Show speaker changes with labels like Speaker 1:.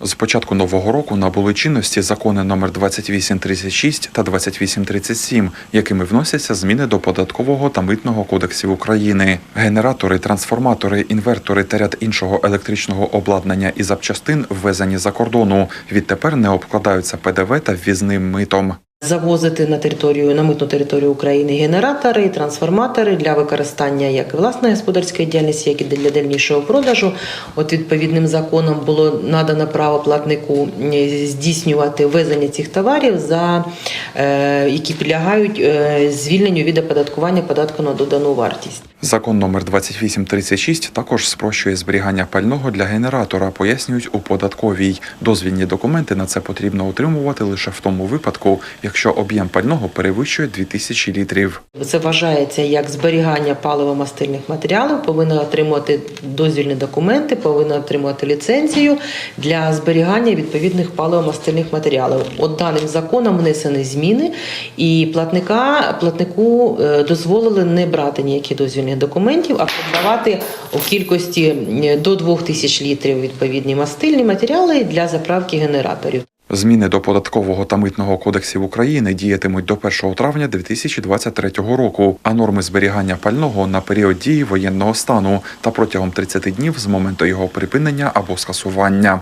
Speaker 1: З початку нового року набули чинності закони номер 2836 та 2837, якими вносяться зміни до податкового та митного кодексів України. Генератори, трансформатори, інвертори та ряд іншого електричного обладнання і запчастин ввезені за кордону. Відтепер не обкладаються ПДВ та ввізним митом.
Speaker 2: Завозити на територію на митну територію України генератори, і трансформатори для використання як власної господарської діяльності, як і для дальнішого продажу. От відповідним законом було надано право платнику здійснювати ввезення цих товарів, за е, які підлягають е, звільненню від оподаткування податку на додану вартість.
Speaker 1: Закон номер 2836 також спрощує зберігання пального для генератора, пояснюють у податковій. Дозвільні документи на це потрібно отримувати лише в тому випадку, якщо об'єм пального перевищує 2000 літрів.
Speaker 2: Це вважається як зберігання паливо-мастильних матеріалів, повинна отримувати дозвільні документи, повинна отримувати ліцензію для зберігання відповідних паливо-мастильних матеріалів. От даним законом внесені зміни, і платника платнику е, дозволили не брати ніякі дозвільних документів, а продавати у кількості е, до 2000 літрів відповідні мастильні матеріали для заправки генераторів.
Speaker 1: Зміни до податкового та митного кодексів України діятимуть до 1 травня 2023 року, а норми зберігання пального на період дії воєнного стану та протягом 30 днів з моменту його припинення або скасування.